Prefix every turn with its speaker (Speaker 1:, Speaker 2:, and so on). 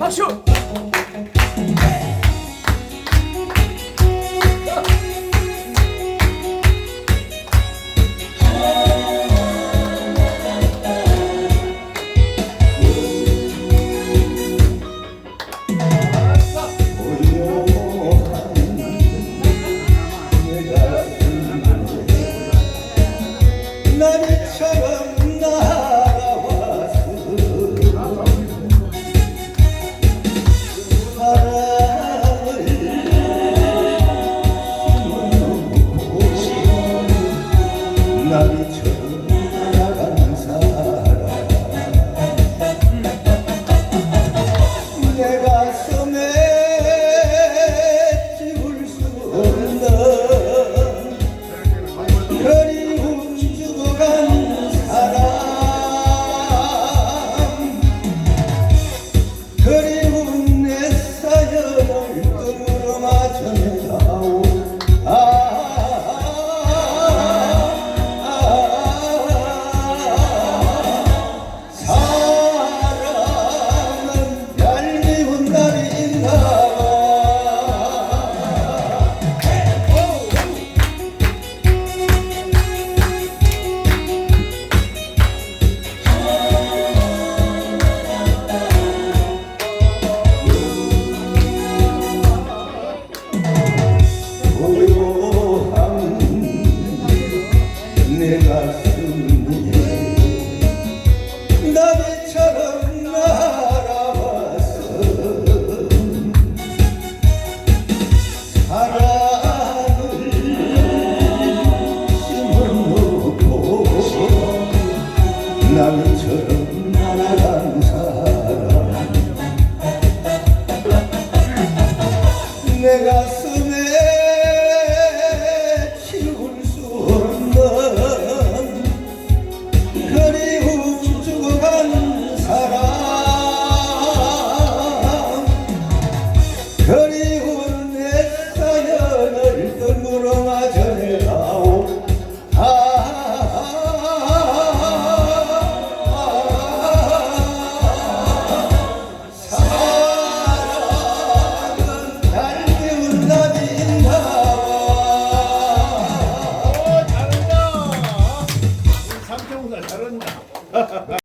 Speaker 1: Paşo. 내 날 처음 날아간 사람 내 가슴에 키울 수 없는 그리움 죽어간 사람 그리운 내 사연을 뜬구름 아전에 나오.